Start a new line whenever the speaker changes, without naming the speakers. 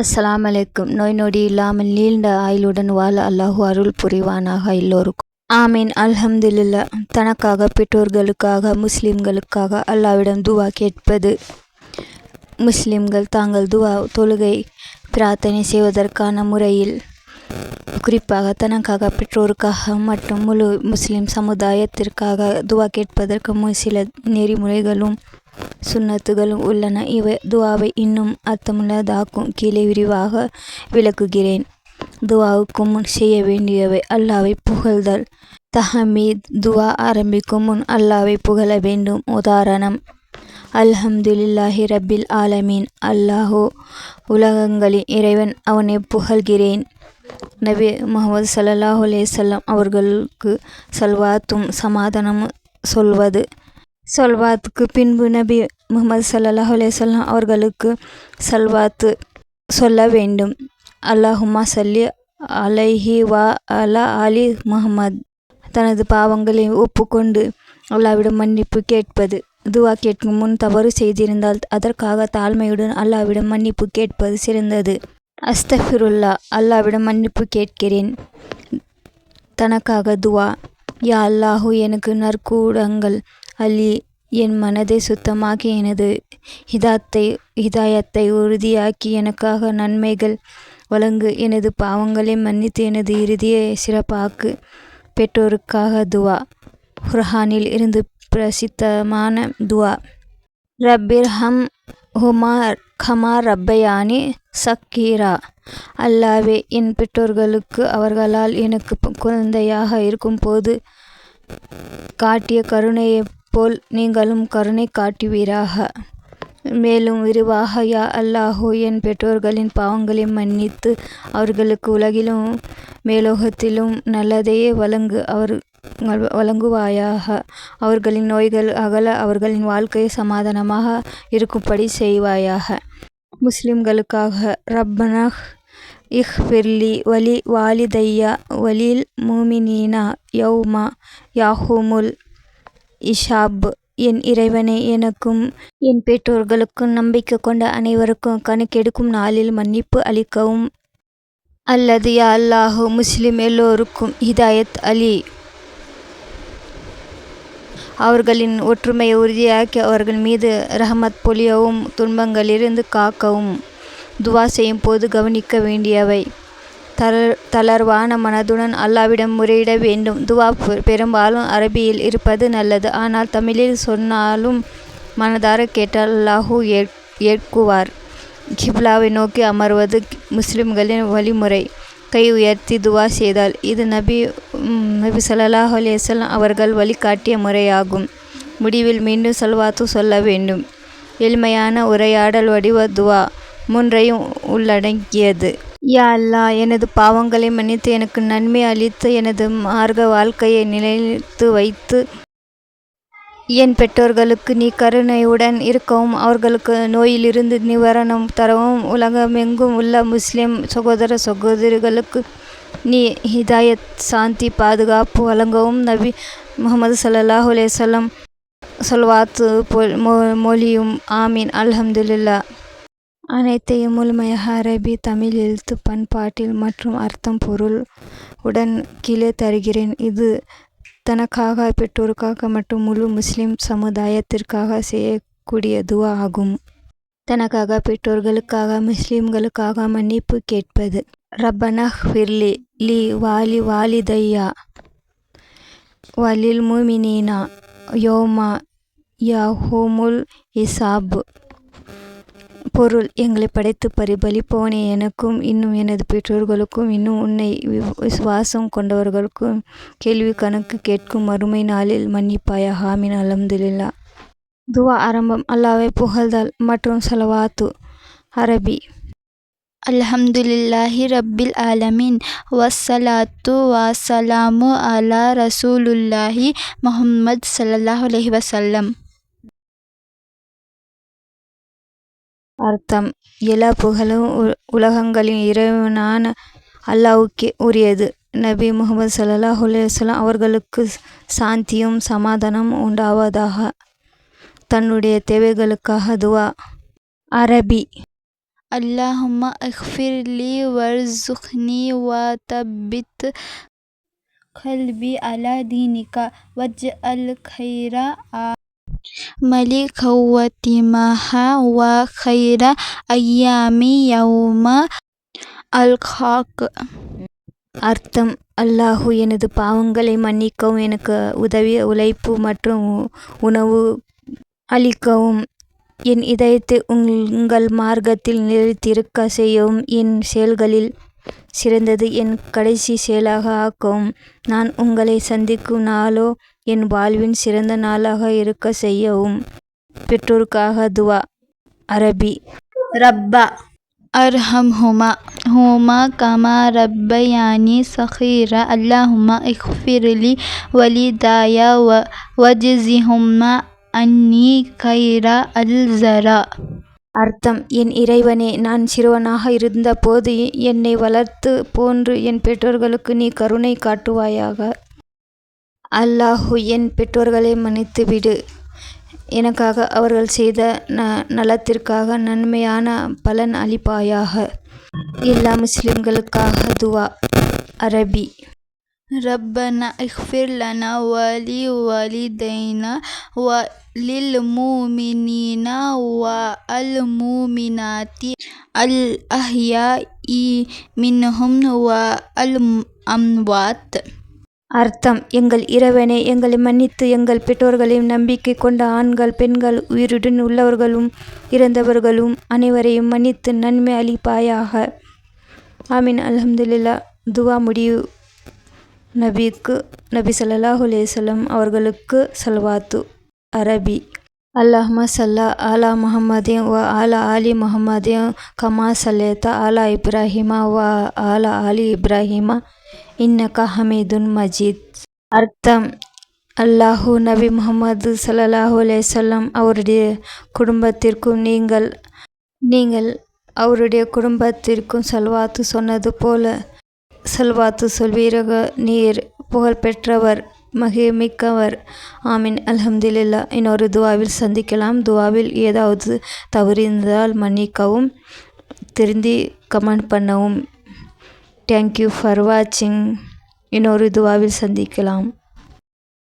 அஸ்லாம் அலைக்கும். நோய் நொடி இல்லாமல் நீண்ட ஆயுளுடன் வாழ அல்லாஹூ அருள் புரிவானாக எல்லோருக்கும். ஆமீன். அல்ஹம்துல்லா தனக்காக பெற்றோர்களுக்காக முஸ்லிம்களுக்காக அல்லாவிடம் துவா கேட்பது. முஸ்லிம்கள் தாங்கள் துவா தொழுகை பிரார்த்தனை செய்வதற்கான முறையில். குறிப்பாக தனக்காக பெற்றோருக்காக மற்றும் முழு முஸ்லிம் சமுதாயத்திற்காக துவா கேட்பதற்கு முன் சில நெறிமுறைகளும் சுன்னத்துகளும் உள்ளன. இவை துவாவை இன்னும் அர்த்தமுள்ளதாக்கும். கீழே விரிவாக விளக்குகிறேன். துவாவுக்கு முன் செய்ய வேண்டியவை அல்லாவை புகழ்தல். தஹமீத் துவா ஆரம்பிக்கும் முன் அல்லாவை புகழ வேண்டும். உதாரணம் அல்ஹம்துலில்லாஹி ரபில் ஆலமீன். அல்லாஹோ உலகங்களின் இறைவன். அவனை புகழ்கிறேன். நபி முகமது சல்லாஹ் அலைஹி அவர்களுக்கு சல்வாத்தும் சமாதானமும் சொல்வது சொல்வாத்துக்கு பின்பு நபி முகமது சல்லாஹ் அலைஹி அவர்களுக்கு சல்வாத்து சொல்ல வேண்டும். அல்லாஹுமா சல்லி அலைஹி வா அலா அலி முஹம்மத். தனது பாவங்களை ஒப்புக்கொண்டு அல்லாவிடம் மன்னிப்பு கேட்பது. துவா கேட்கும் முன் தவறு செய்திருந்தால் அதற்காக தாழ்மையுடன் அல்லாவிடம் மன்னிப்பு கேட்பது சிறந்தது. அஸ்தஃபிருல்லா அல்லாவிடம் மன்னிப்பு கேட்கிறேன். தனக்காக துவா. யா அல்லாஹு எனக்கு நற்கூடங்கள் அலி என் மனதை சுத்தமாக்கி எனது ஹிதாத்தை ஹிதாயத்தை உறுதியாக்கி எனக்காக நன்மைகள் வழங்கு. எனது பாவங்களை மன்னித்து எனது இறுதியை சிறப்பாக்கு பெற்றோருக்காக துவா. குர்ஹானில் இருந்து பிரசித்தமான துவா. ரப்பிர் ஹம் ஹுமார் கமா ரப்பயானி சக்கீரா. அல்லாவே என் பெற்றோர்களுக்கு அவர்களால் எனக்கு குழந்தையாக குழந்தையாக இருக்கும்போது காட்டிய கருணையை போல் நீங்களும் கருணை காட்டுவீராக. மேலும் விரிவாக யா அல்லாஹோ என் பெற்றோர்களின் பாவங்களை மன்னித்து அவர்களுக்கு உலகிலும் மேலோகத்திலும் நல்லதையே வழங்கு அவர் வழங்குவாயாக. அவர்களின் நோய்கள் அகல அவர்களின் வாழ்க்கையை சமாதானமாக இருக்கும்படி செய்வாயாக. முஸ்லிம்களுக்காக ரப்பனஹ் இஹ்ஃபிர்லி வலி வாலிதையா வலில் மூமினீனா யௌமா யாஹூமுல் இஷாப் என் இறைவனே எனக்கும் என் பெற்றோர்களுக்கும் நம்பிக்கை கொண்ட அனைவருக்கும் கணக்கெடுக்கும் நாளில் மன்னிப்பு அளிக்கவும். அல்லது யா அல்லாஹ் முஸ்லிம் எல்லோருக்கும் ஹிதாயத் அலி. அவர்களின் ஒற்றுமையை உறுதியாக்கி அவர்கள் மீது ரஹமத் பொழியவும் துன்பங்களிலிருந்து காக்கவும். துவா செய்யும் போது கவனிக்க வேண்டியவை. தளர் தளர்வான மனதுடன் அல்லாவிடம் முறையிட வேண்டும். துவா பெரும்பாலும் அரபியில் இருப்பது நல்லது. ஆனால் தமிழில் சொன்னாலும் மனதார கேட்டால் அல்லாஹு ஏற் ஏற்குவார். கிப்லாவை நோக்கி அமர்வது முஸ்லிம்களின் வழிமுறை. கை உயர்த்தி துவா செய்தால் இது நபி நபி சல்லாஹ் அலைஹி அவர்கள் வழிகாட்டிய முறையாகும். முடிவில் மீண்டும் செல்வாத்து சொல்ல வேண்டும். எளிமையான உரையாடல் வடிவ துவா மூன்றையும் உள்ளடங்கியது. யா எனது பாவங்களை மன்னித்து எனக்கு நன்மை அளித்து எனது மார்க்க வாழ்க்கையை நிலைத்து வைத்து என் பெற்றோர்களுக்கு நீ கருணையுடன் இருக்கவும் அவர்களுக்கு நோயிலிருந்து நிவாரணம் தரவும் உலகமெங்கும் உள்ள முஸ்லிம் சகோதர சகோதரிகளுக்கு நீ ஹிதாயத் சாந்தி பாதுகாப்பு வழங்கவும். நபி முகமது ஸல்லல்லாஹு அலைஹி சொல்வாத்து மொ- மொழியும் ஆமீன். அல்ஹம்துலில்லா அனைத்தையும் முழுமையாக அரபி தமிழ் எழுத்து பண்பாட்டில் மற்றும் அர்த்தம் பொருள் உடன் கீழே தருகிறேன். இது தனக்காக பெற்றோருக்காக மற்றும் முழு முஸ்லிம் சமுதாயத்திற்காக செய்யக்கூடிய துவா ஆகும். தனக்காக பெற்றோர்களுக்காக முஸ்லிம்களுக்காக மன்னிப்பு கேட்பது. ரப்பனஹ் ஃபிர்லி லி வாலி வாலிதையா வலில் மூமினீனா யோமா யாஹூமுல் இசாப். பொருள் எங்களை படைத்து பரிபலிப்பவனே. எனக்கும் இன்னும் எனது பெற்றோர்களுக்கும் இன்னும் உன்னை வி- விசுவாசம் கொண்டவர்களுக்கும் கேள்வி கணக்கு கேட்கும் மறுமை நாளில் மன்னிப்பாயா ஹாமின் அல்ஹம்துலில்லா. துவா ஆரம்பம். அல்லாவை புகழ்தல் மற்றும் சலவாத்து. அரபி.
அல்ஹம்துலில்லாஹி ரப்பில் ஆலமின். வசலாத்து வாசலாமு அலா ரசூலுல்லாஹி முஹம்மத் சல்லாஹ் அலஹி வசல்லம்
அர்த்தம் எல்லா புகழும் உ உலகங்களின் இறைவனான அல்லாஹ்வுக்கே உரியது. நபி முகமது ஸல்லல்லாஹு அலைஹி அவர்களுக்கு சாந்தியும் சமாதானம் உண்டாவதாக. தன்னுடைய தேவைகளுக்காக துஆ. அரபி
அல்லாஹும்ம இஃபிர் லி வர்சுக்னி வதப்பித் கல்பி அலா தீனிக வஜ்அல் கைர ஆ. Mallik watimaha wa khayra ayami yawma அல்ஹாக்
அர்த்தம் அல்லாஹு எனது பாவங்களை மன்னிக்கவும் எனக்கு உதவி உழைப்பு மற்றும் உணவு அளிக்கவும். என் இதயத்தை உங்கள் மார்க்கத்தில் நிறுத்திருக்க செய்யவும் என் செயல்களில் சிறந்தது என் கடைசி செயலாக ஆக்கவும். நான் உங்களை சந்திக்கும் நாளோ என் வாழ்வின் சிறந்த நாளாக இருக்க செய்யவும். பெற்றோருக்காக துவா. அரபி.
ரப்பா. அர்ஹம் ஹுமா ஹுமா கமா ரப்பயானி சஹீரா அல்லாஹுமா இஃபிர்லி வலிதாயா வ வஜிஹுமா அன்னி கைரா அல்சரா.
அர்த்தம். என் இறைவனே நான் சிறுவனாக இருந்தபோது என்னை வளர்த்து போன்று என் பெற்றோர்களுக்கு நீ கருணை காட்டுவாயாக. அல்லாஹு என் பெற்றோர்களை மன்னித்துவிடு எனக்காக அவர்கள் செய்த ந நலத்திற்காக நன்மையான பலன் அளிப்பாயாக. எல்லா முஸ்லிம்களுக்காக துவா. அரபி.
ரப்பன இஃபிர் லனா வலி வலிதைனா வ லில் மூமினா வ அல் அல் அஹ்யா இ மின்ஹும் வ அல் அம்வாத்.
அர்த்தம். எங்கள் இறைவனே எங்களை மன்னித்து எங்கள் பெற்றோர்களையும் நம்பிக்கை கொண்ட ஆண்கள் பெண்கள் உயிருடன் உள்ளவர்களும் இறந்தவர்களும் அனைவரையும் மன்னித்து நன்மை அளிப்பாயாக. ஆமீன். அல்ஹம்துலில்லா. துவா முடிவு. நபிக்கு நபி ஸல்லல்லாஹு அலைஹி அவர்களுக்கு சல்வாத்து. அரபி. அல்லாஹ்ம சல்லா ஆலா முஹம்மதின் வ ஆலா ஆலி முஹம்மதின் கமா சல்லேத்த ஆலா இப்ராஹிமா வ ஆலா ஆலி இப்ராஹிமா இன்னக்கா ஹமீதுன் மஜீத் அர்த்தம் அல்லாஹு நபி முகமது ஸல்லல்லாஹு அலேசல்லம் அவருடைய குடும்பத்திற்கும் நீங்கள் நீங்கள் அவருடைய குடும்பத்திற்கும் சல்வாத்து சொன்னது போல சல்வாத்து சொல்வீரக நீர் புகழ்பெற்றவர் மகிமிக்கவர். ஆமீன். அலமதுல்லா இன்னொரு துவாவில் சந்திக்கலாம். துவாவில் ஏதாவது தவறு இருந்தால் மன்னிக்கவும் திருந்தி கமெண்ட் பண்ணவும். தேங்க்யூ ஃபார் வாட்சிங் இன்னொரு துவாவில் சந்திக்கலாம்.